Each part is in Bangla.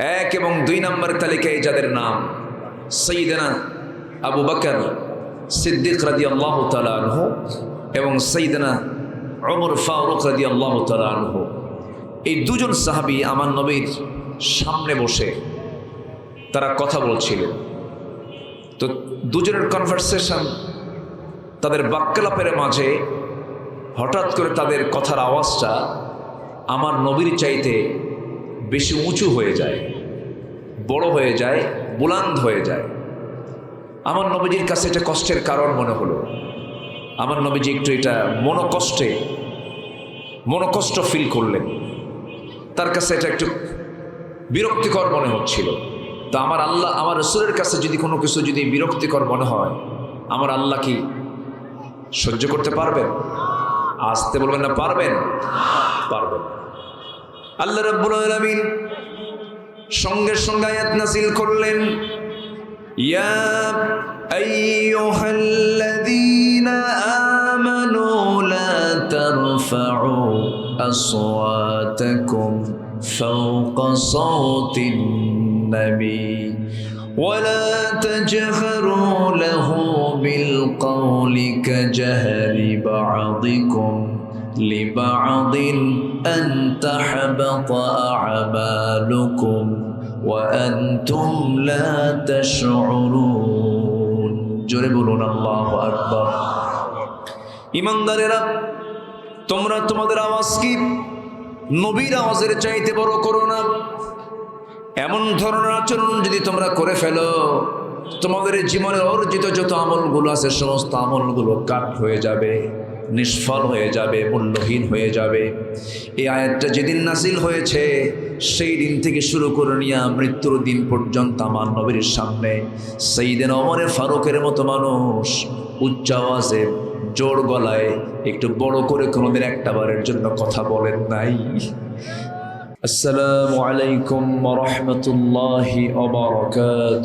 এক এবং দুই নম্বর তালিকায় যাদের নাম, সঈদানা আবু বকর সিদ্দিক রাদি আল্লাহ তালাহ এবং সঈদানা অমর ফারুক রাদি আল্লাহ তালাহ এই দুজন সাহাবি আমার নবীর সামনে বসে তারা কথা বলছিলেন। তো দুজনের কনভারসেশন তাদের বাক্যলাপের মাঝে হঠাৎ করে তাদের কথার আওয়াজটা আমার নবীর চাইতে বেশি উঁচু হয়ে যায়। বড় হয়ে যায়, বুলান্দ হয়ে যায়। আমার নবীজির কাছে এটা কষ্টের কারণ মনে হলো। আমার নবীজি একটু এটা মনোকষ্টে, মনোকষ্ট ফিল করলেন। তার কাছে এটা একটু বিরক্তিকর মনে হচ্ছিল। তো আমার আল্লাহ, আমার রসুলের কাছে যদি কোনো কিছু যদি বিরক্তিকর মনে হয়, আমার আল্লাহ কি সহ্য করতে পারবেন? আসতে বলবেন না, পারবেন? পারবেন আল্লাহ রাব্বুল আলামিন সঙ্গে সঙ্গে আয়াত নাযিল করলেন ইয়া আইয়ুহাল্লাযীনা আমানু লা তারফা'ু আসওয়াতাকুম ফাওকা সাওতিন নবী ولا تجهروا له بالقول كجهر بعضكم لبعض أن تحبط أعمالكم وأنتم لا تشعرون جربون الله أكبر ইমানদারেরা তোমরা তোমাদের আওয়াজ কি নবীর আওয়াজের চাইতে বড় করো না এমন ধরনের আচরণ যদি তোমরা করে ফেলো তোমাদের জীবনের অর্জিত যত আমলগুলো আছে সমস্ত আমলগুলো কাট হয়ে যাবে নিষ্ফল হয়ে যাবে, মূল্যহীন হয়ে যাবে। এই আয়াতটা যেদিন নাসিল হয়েছে, সেই দিন থেকে শুরু করে নিয়ে মৃত্যুর দিন পর্যন্ত আমার নবীর সামনে। সেই দিন অমরে ফারুকের মতো মানুষ, উচ্চ আওয়াজে, জোর গলায়, একটু বড় করে কোনোদিন একটাবারের জন্য কথা বলেন নাই। আসসালামু আলাইকুম রহমতুল্লাহ অবরকাত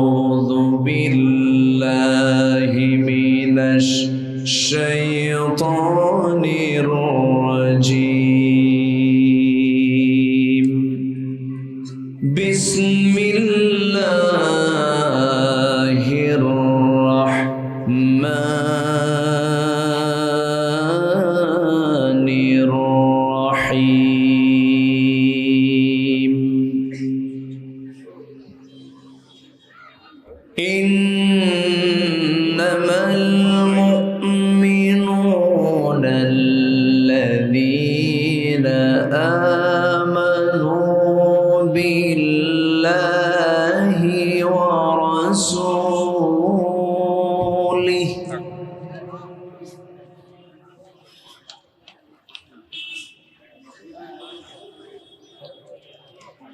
الشيطان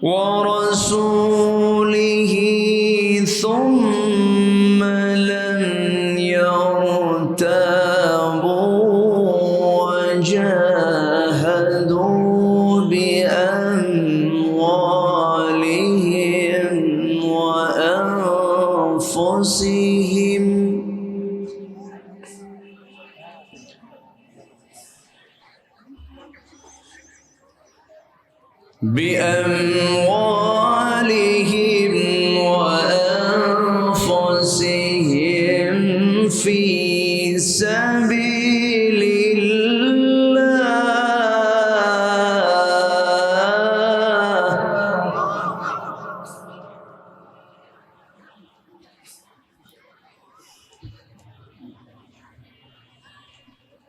ورسوله ثم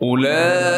أولئك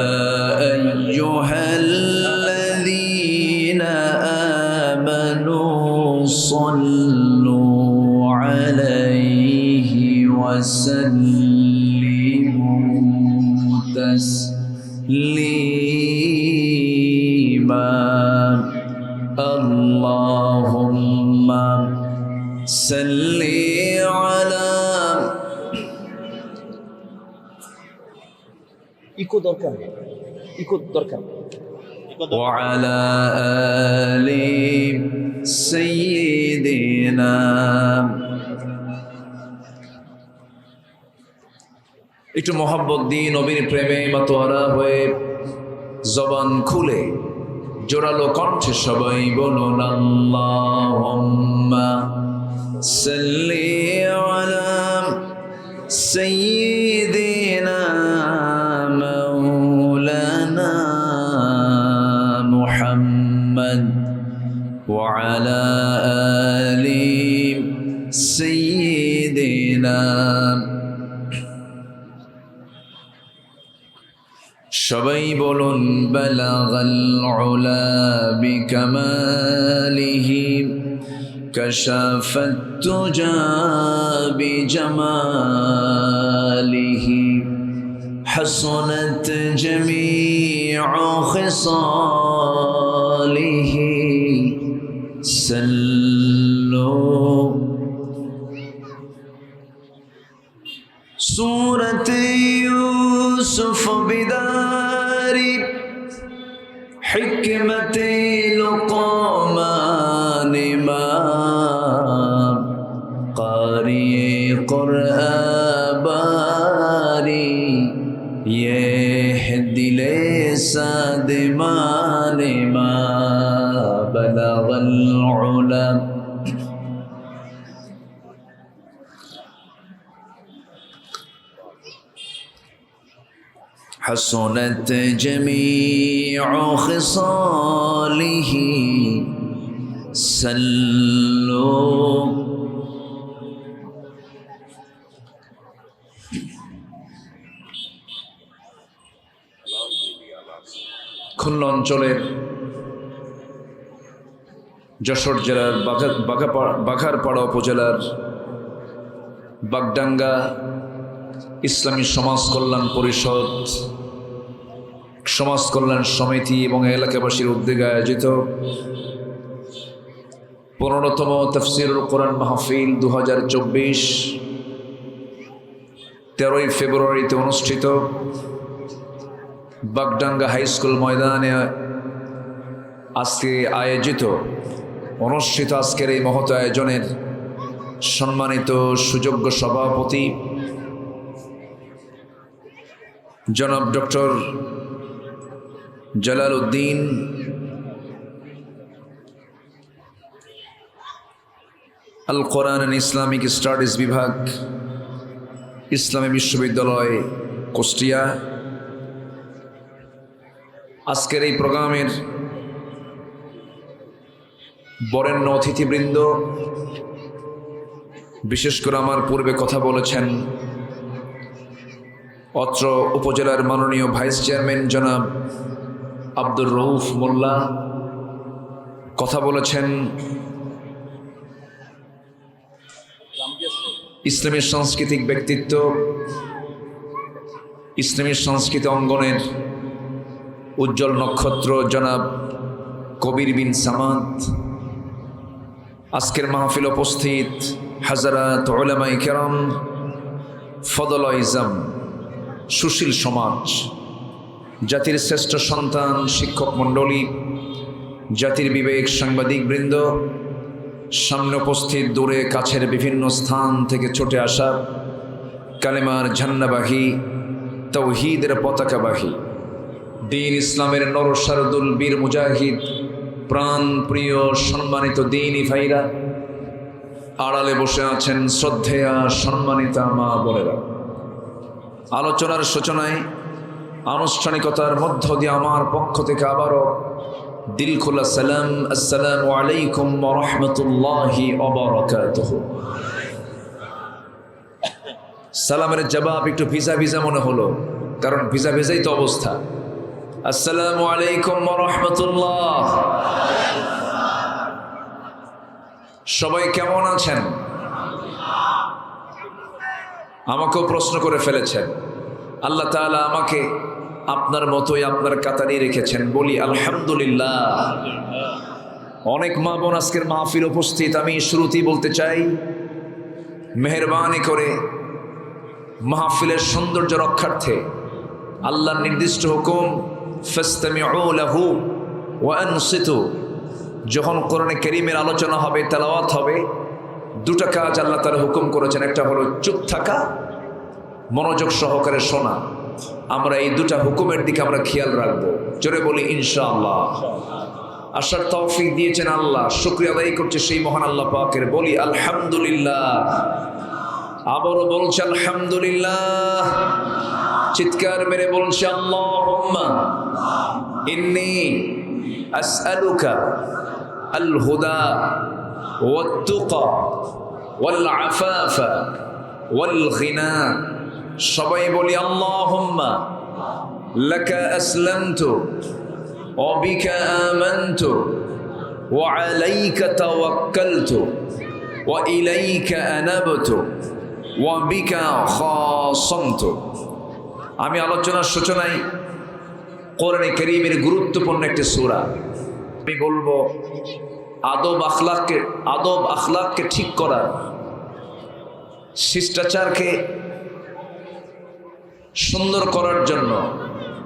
ইকো দরকার ইকো দরকার وعلى آل سيدنا একটু মোহাম্মদ দিন নবীর প্রেমে মাতোয়ারা হয়ে জবান খুলে জোরালো কণ্ঠে সবাই বলো আল্লাহ সাল্লি আলা সাইয়্যিদ آل سيدنا شبي بل بلغ العلا بكماله كشف التجا بجماله حصنت جميع خصال يهدي لساد ما بلغ العلا حسنت جميع خصاله. سلوا খুলনা অঞ্চলের যশোর জেলার বাঘারপাড়া উপজেলার বাগডাঙ্গা ইসলামী সমাজ কল্যাণ পরিষদ, সমাজ কল্যাণ সমিতি এবং এলাকাবাসীর উদ্যোগে আয়োজিত পনেরোতম তফসিরুল কোরআন মাহফিল দু হাজার চব্বিশ তেরোই ফেব্রুয়ারিতে অনুষ্ঠিত বাগডাঙ্গা হাই স্কুল ময়দানে আজকে আয়োজিত, অনুষ্ঠিত আজকের এই মহৎ আয়োজনের সম্মানিত সুযোগ্য সভাপতি জনাব doctor Jalal Uddin, Al Quran and Islamic studies বিভাগ, ইসলামী বিশ্ববিদ্যালয়, কুষ্টিয়া আজকের এই প্রোগ্রামের বরেণ্য অতিথিবৃন্দ, বিশেষ করে আমার পূর্বে কথা বলেছেন অত্র উপজেলার মাননীয় ভাইস চেয়ারম্যান জনাব আব্দুর রউফ মোল্লা, কথা বলেছেন ইসলামী সাংস্কৃতিক ব্যক্তিত্ব, ইসলামী সংস্কৃতি অঙ্গনের উজ্জ্বল নক্ষত্র জনাব কবির বিন সামাদ। আজকের মাহফিল উপস্থিত হাজারাত ওলামাই কেরাম ফদল সুশীল সমাজ, জাতির শ্রেষ্ঠ সন্তান শিক্ষক মণ্ডলী, জাতির বিবেক সাংবাদিক বৃন্দ, সামনে উপস্থিত দূরে কাছের বিভিন্ন স্থান থেকে ছুটে আসা কালেমার ঝান্নাবাহী, তৌহিদের পতাকাবাহী দিন ইসলামের নরসারদুল বীর মুজাহিদ, প্রাণ প্রিয় সম্মানিত দিনই ভাইরা, আড়ালে বসে আছেন শ্রদ্ধেয়া সম্মানিতা মা বোনেরা। আলোচনার সূচনায় আনুষ্ঠানিকতার মধ্য দিয়ে আমার পক্ষ থেকে আবারও দিল সালাম, আসসালামু আলাইকুম রহমতুল্লাহি সালামের জবাব একটু ভিজা ভিজা মনে হলো, কারণ ভিজা ভিজাই তো অবস্থা। আসসালামু আলাইকুম রহমতুল্লাহ। সবাই কেমন আছেন? আমাকেও প্রশ্ন করে ফেলেছেন। আল্লাহ তাআলা আমাকে আপনার মতোই আপনার কাতারি রেখেছেন। বলি, আলহামদুলিল্লাহ। অনেক মা বোন আজকের মাহফিল উপস্থিত। আমি শুরুতেই বলতে চাই, মেহরবানি করে মাহফিলের সৌন্দর্য রক্ষার্থে আল্লাহর নির্দিষ্ট হুকুম ফাস্তামিউ লাহু ওয়া আনসিতু। যখন কোরআনে কেরিমের আলোচনা হবে, তেলাওয়াত হবে, দুটা কাজ আল্লাহ তারা হুকুম করেছেন। একটা হলো চুপ থাকা, মনোযোগ সহকারে শোনা। আমরা এই দুটা হুকুমের দিকে আমরা খেয়াল রাখব। জোরে বলি, ইনশাআল্লাহ। আসার তৌফিক দিয়েছেন আল্লাহ। শুক্রিয়া আদায় করছে সেই মহান আল্লাহ পাকের বলি, আলহামদুলিল্লাহ। আবারও বলছে, আলহামদুলিল্লাহ। চিৎকার মেরে বলছে, আল্লাহুম্মা ইন্নি আসআলুকা আল হুদা ওয়াত-তুকা ওয়াল আফাফা ওয়াল গিনা সবাই বলি, আল্লাহুম্মা লাকা আসলামতু ওয়া বিকা আমানতু ওয়া আলাইকা তাওয়াক্কালতু ওয়া ইলাইকা আনাবতু। আমি আলোচনার সূচনায় কোরআনে করিমের গুরুত্বপূর্ণ একটি সূরা। আমি বলব, আদব আখলাককে আদব আখলাককে ঠিক করার, শিষ্টাচারকে সুন্দর করার জন্য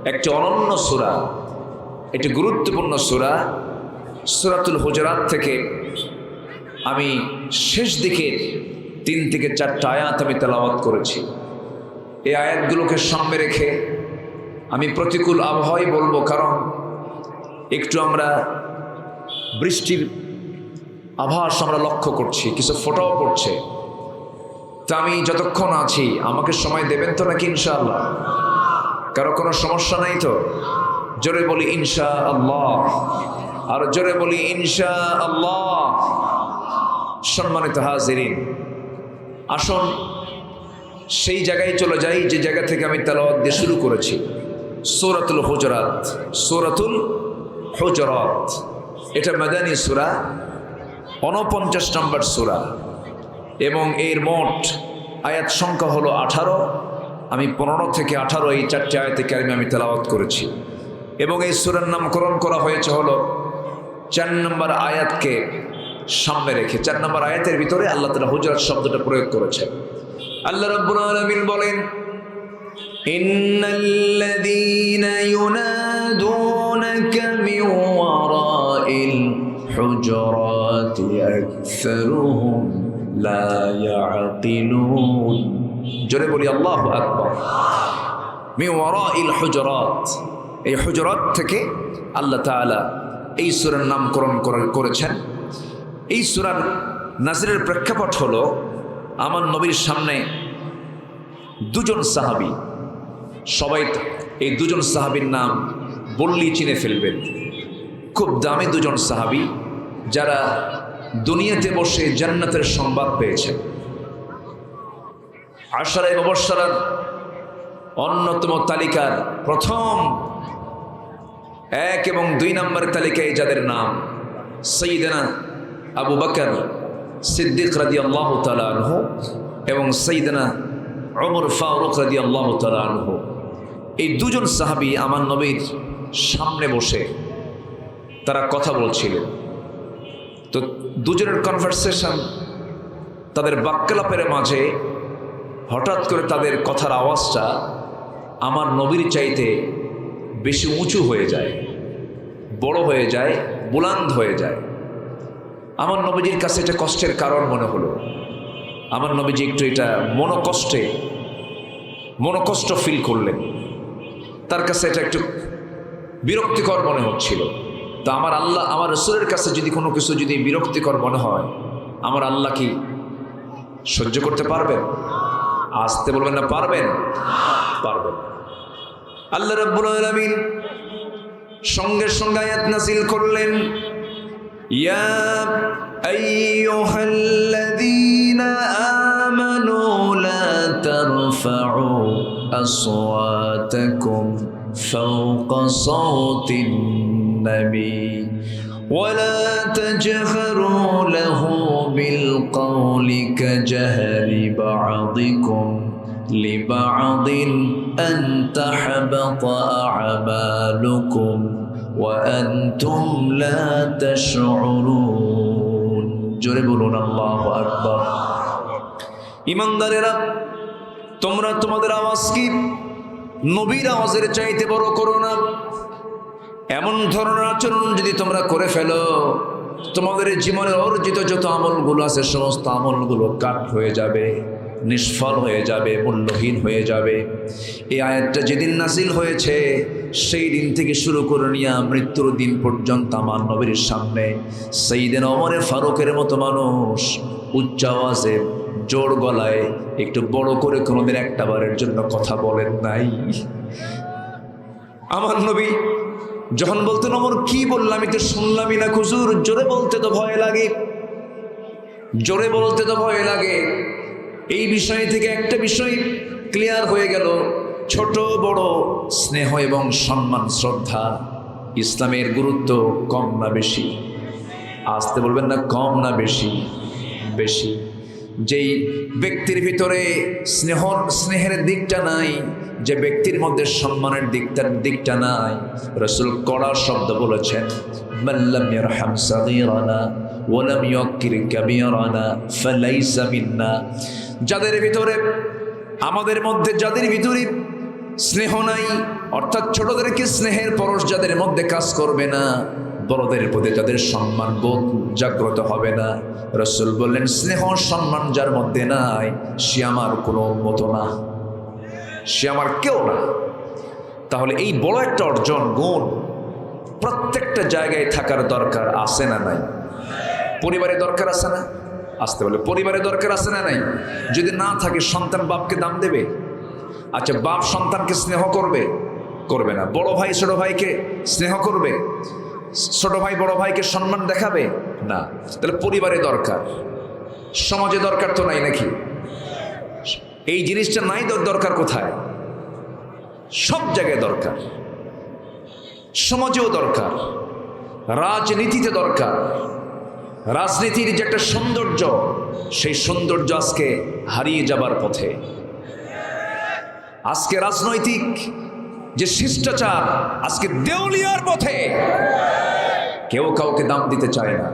একটি অনন্য সুরা, একটি গুরুত্বপূর্ণ সুরা, সুরাতুল হুজরাত থেকে আমি শেষ দিকে তিন থেকে চারটা আয়াত আমি তেলাওয়াত করেছি। এই আয়াতগুলোকে সামনে রেখে আমি প্রতিকূল আবহাওয়াই বলব, কারণ একটু আমরা বৃষ্টির আভাস আমরা লক্ষ্য করছি, কিছু ফোটাও পড়ছে। তা আমি যতক্ষণ আছি, আমাকে সময় দেবেন তো নাকি ইনশাআল্লাহ? কারও কোনো সমস্যা নাই তো? জোরে বলি ইনশা আল্লাহ আর জোরে বলি ইনশা আল্লাহ সম্মানিত হাজিরিন আসুন, সেই জায়গায় চলে যাই, যে জায়গা থেকে আমি তেলাওয়াত দিয়ে শুরু করেছি। সৌরাতুল হুজরাত সৌরাতুল হুজরাত। এটা মাদানী সুরা অনপঞ্চাশ নম্বর সুরা। এবং এর মোট আয়াত সংখ্যা হলো আঠারো। আমি পনেরো থেকে আঠারো এই চারটি আয়াতে কারিমে আমি তেলাওয়াত করেছি। এবং এই সুরার নামকরণ করা হয়েছে হলো চার নম্বর আয়াতকে সামনে রেখে, চার নম্বর আয়াতের ভিতরে আল্লাহ তালা হুজরাত শব্দটা প্রয়োগ করেছে। আল্লাহ রব্বুল আলমিন বলেন, ইন্নাল্লাযীনা ইউনাদূনাকা মিন ওয়ারাইল হুজুরাতি আকসারুহুম লা ইয়াকিলুন জোরে বলি, আল্লাহু আকবার। মিন ওয়ারাইল হুজুরাত। এই হুজুরাত থেকে আল্লাহ তাআলা এই সূরার নামকরণ করেছেন। এই সুরার নাজিরের প্রেক্ষাপট হলো আমার নবীর সামনে দুজন সাহাবী। সবাই এই দুজন সাহাবীর নাম বললেই চিনে ফেলবেন। খুব দামি দুজন সাহাবী যারা দুনিয়াতে বসে জান্নাতের সংবাদ পেয়েছেন। আশারায় অবসরার অন্যতম তালিকার প্রথম এক এবং দুই নম্বর তালিকায় যাদের নাম সঈদানা আবু বাকর সিদ্দিক রাদি আল্লাহ তালাহ এবং সঈদানা অমর ফারুক রাদি আল্লাহ তালাহ এই দুজন সাহাবি আমার নবীর সামনে বসে তারা কথা বলছিলেন। তো দুজনের কনভারসেশন তাদের বাক্যলাপের মাঝে হঠাৎ করে তাদের কথার আওয়াজটা আমার নবীর চাইতে বেশি উঁচু হয়ে যায়, বড় হয়ে যায়, বুলান্দ হয়ে যায়। আমার নবীজির কাছে এটা কষ্টের কারণ মনে হলো। আমার নবীজি একটু এটা মনোকষ্টে, মনোকষ্ট ফিল করলেন। তার কাছে এটা একটু বিরক্তিকর মনে হচ্ছিল। তা আমার আল্লাহ, আমার রসুলের কাছে যদি কোনো কিছু যদি বিরক্তিকর মনে হয়, আমার আল্লাহ কি সহ্য করতে পারবেন? আসতে বলবেন না, পারবেন? পারবেন। আল্লাহ রাব্বুল আলামিন সঙ্গে সঙ্গে আয়াত নাযিল করলেন। يا أيها الذين آمنوا لا ترفعوا أصواتكم فوق صوت النبي ولا تجهروا له بالقول كجهر بعضكم لبعض أن تحبط أعمالكم وأنتم لا تشعرون جربون الله أكبر ইমানদারেরা তোমরা তোমাদের আওয়াজ কি নবীর আওয়াজের চাইতে বড় করো না এমন ধরনের আচরণ যদি তোমরা করে ফেলো তোমাদের জীবনের অর্জিত যত আমলগুলো আছে সমস্ত আমলগুলো কাট হয়ে যাবে নিষ্ফল হয়ে যাবে, মূল্যহীন হয়ে যাবে। এই আয়াতটা যেদিন নাসিল হয়েছে, সেই দিন থেকে শুরু করে নিয়ে মৃত্যুর দিন পর্যন্ত আমার নবীর সামনে। সেই দিন অমরে ফারুকের মতো মানুষ, উচ্চ আওয়াজে, জোর গলায়, একটু বড় করে কোনোদিন একটা বারের জন্য কথা বলেন নাই। আমার নবী যখন বলতেন অমর কি বললাম আমি তো শুনলামই না খুজুর জোরে বলতে তো ভয় লাগে। জোরে বলতে তো ভয় লাগে। এই বিষয় থেকে একটা বিষয় ক্লিয়ার হয়ে গেল। ছোট, বড়, স্নেহ এবং সম্মান, শ্রদ্ধা ইসলামের গুরুত্ব কম না বেশি। আসতে বলবেন না কম না বেশি বেশি। যেই ব্যক্তির ভিতরে স্নেহ, স্নেহের দিকটা নাই, যে ব্যক্তির মধ্যে সম্মানের দিকটার দিকটা নাই, রসুল কড়া শব্দ বলেছেন মাল্লাম ইয়ারহাম সাগীরানা ওয়ালাম ফালাইসা মিন্না। যাদের ভিতরে, আমাদের মধ্যে যাদের ভিতরে স্নেহ নাই, অর্থাৎ ছোটদেরকে স্নেহের পরশ যাদের মধ্যে কাজ করবে না, বড়দের প্রতি যাদের সম্মান বোধ জাগ্রত হবে না। রসুল বললেন, স্নেহ সম্মান যার মধ্যে নাই, সে আমার কোনো মতো না। সে আমার কেউ না। তাহলে এই বড় একটা অর্জন, গুণ প্রত্যেকটা জায়গায় থাকার দরকার আছে না নাই? পরিবারে দরকার আছে না? আসতে বলে, পরিবারে দরকার আছে না নাই? যদি না থাকে, সন্তান বাপকে দাম দেবে? আচ্ছা বাপ সন্তানকে স্নেহ করবে? করবে না। বড় ভাই, ছোট ভাইকে স্নেহ করবে? ছোট ভাই, বড় ভাইকে সম্মান দেখাবে? না। তাহলে পরিবারে দরকার। সমাজে দরকার তো নাই নাকি? এই জিনিসটা নাই দরকার কোথায়? সব জায়গায় দরকার। সমাজেও দরকার। রাজনীতিতে দরকার। রাজনীতির যে একটা সৌন্দর্য, সেই সৌন্দর্য আজকে হারিয়ে যাবার পথে। আজকে রাজনৈতিক যে শিষ্টাচার, আজকে দেউলিয়ার পথে। কেউ কাউকে দাম দিতে চায় না।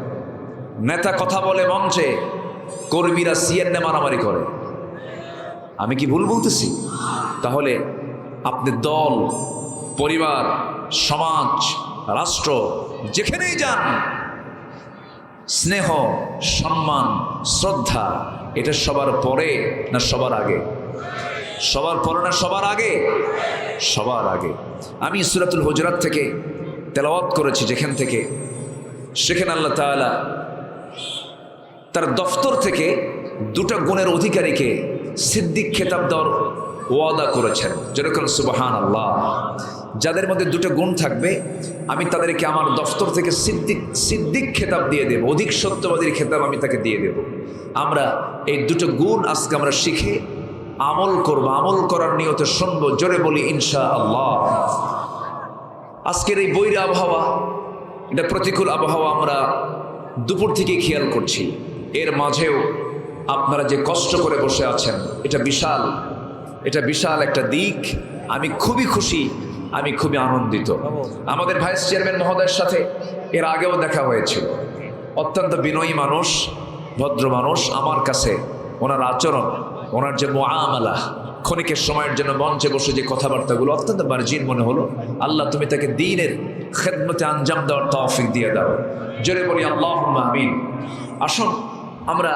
নেতা কথা বলে মঞ্চে, কর্মীরা সিএনএ মারামারি করে। আমি কি ভুল বলতেছি? তাহলে আপনি দল, পরিবার, সমাজ, রাষ্ট্র, যেখানেই যান স্নেহ, সম্মান, শ্রদ্ধা, এটা সবার পরে না সবার আগে? সবার পরে না সবার আগে? সবার আগে। আমি সুরাতুল হুজরাত থেকে তেলাওয়াত করেছি যেখান থেকে। সেখানে আল্লাহ তাআলা তার দফতর থেকে দুটো গুণের অধিকারীকে সিদ্দিক খেতাব দেওয়ার ওয়াদা করেছেন। যেরকম সুবাহান আল্লাহ যাদের মধ্যে দুটো গুণ থাকবে, আমি তাদেরকে আমার দফতর থেকে সিদ্দিক সিদ্দিক খেতাব দিয়ে দেব, অধিক সত্যবাদীর খেতাব আমি তাকে দিয়ে দেব। আমরা এই দুটো গুণ আজকে আমরা শিখে আমল করব, আমল করার নিয়তে শুনব, জোরে বলি ইনশা আল্লাহ আজকের এই বৈর আবহাওয়া, এটা প্রতিকূল আবহাওয়া আমরা দুপুর থেকে খেয়াল করছি। এর মাঝেও আপনারা যে কষ্ট করে বসে আছেন, এটা বিশাল। এটা বিশাল একটা দিক। আমি খুবই খুশি, আমি খুবই আনন্দিত। আমাদের ভাইস চেয়ারম্যান মহোদয়ের সাথে এর আগেও দেখা হয়েছিল। অত্যন্ত বিনয়ী মানুষ, ভদ্র মানুষ, আমার কাছে ওনার আচরণ, ওনার যে মোয়ামালা, ক্ষণিকের সময়ের জন্য মঞ্চে বসে যে কথাবার্তাগুলো অত্যন্ত মার্জিন মনে হলো, আল্লাহ তুমি তাকে দিনের খেদমতে আঞ্জাম দেওয়ার তৌফিক দিয়ে দাও। জোরে বলি আল্লাহ আমিন। আসুন, আমরা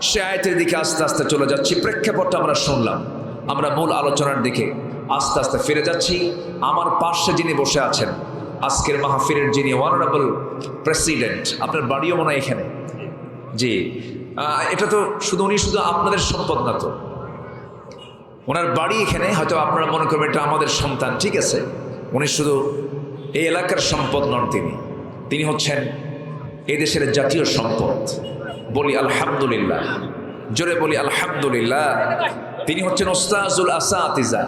সে আয়তের দিকে আস্তে আস্তে চলে যাচ্ছি, প্রেক্ষাপটটা আমরা শুনলাম। আমরা মূল আলোচনার দিকে আস্তে আস্তে ফিরে যাচ্ছি। আমার পাশে যিনি বসে আছেন, আজকের মাহফিলের যিনি অনারেবল প্রেসিডেন্ট আপনার বাড়িও মনে হয় এখানে? জি। এটা তো শুধু উনি শুধু আপনাদের সম্পদ না তো। ওনার বাড়ি এখানে, হয়তো আপনারা মনে করবেন এটা আমাদের সন্তান, ঠিক আছে? উনি শুধু এই এলাকার সম্পদ নন তিনি। তিনি হচ্ছেন এই দেশের জাতীয় সম্পদ। বলি আলহামদুলিল্লাহ। জোরে বলি আলহামদুলিল্লাহ। তিনি হচ্ছেন ওস্তাজুল আসা আতিজা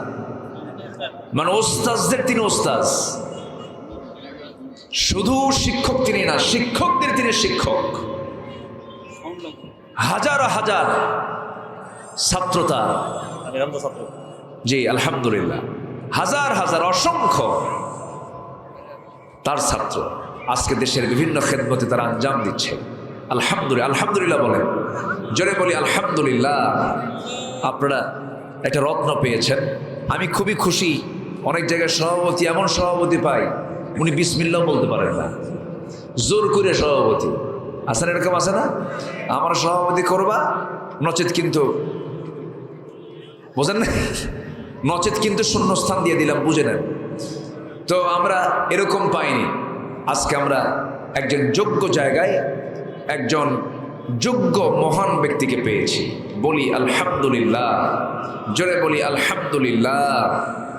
মানে ওস্তাজদের তিনি ওস্তাজ। শুধু শিক্ষক তিনি না, শিক্ষকদের তিনি শিক্ষক। হাজার হাজার ছাত্রতা। ছাত্র জি, আলহামদুলিল্লাহ। হাজার হাজার অসংখ্য তার ছাত্র আজকে দেশের বিভিন্ন খেদমতে তারা আঞ্জাম দিচ্ছে। আলহামদুলিল্লাহ আলহামদুলিল্লাহ বলেন। জোরে বলি, আলহামদুলিল্লাহ। আপনারা একটা রত্ন পেয়েছেন। আমি খুবই খুশি। অনেক জায়গায় সভাপতি, এমন সভাপতি পাই, উনি বিসমিল্লাও বলতে পারেন না। জোর করে সভাপতি। আসেন এরকম আছে না? আমার সভাপতি করবা, নচেত কিন্তু, বোঝেন না? নচেত কিন্তু শূন্যস্থান দিয়ে দিলাম, বুঝে নেন। তো আমরা এরকম পাইনি। আজকে আমরা একজন যোগ্য জায়গায় একজন যোগ্য মহান ব্যক্তিকে পেয়েছি। বলি আলহামদুলিল্লাহ। জোরে বলি আলহামদুলিল্লাহ।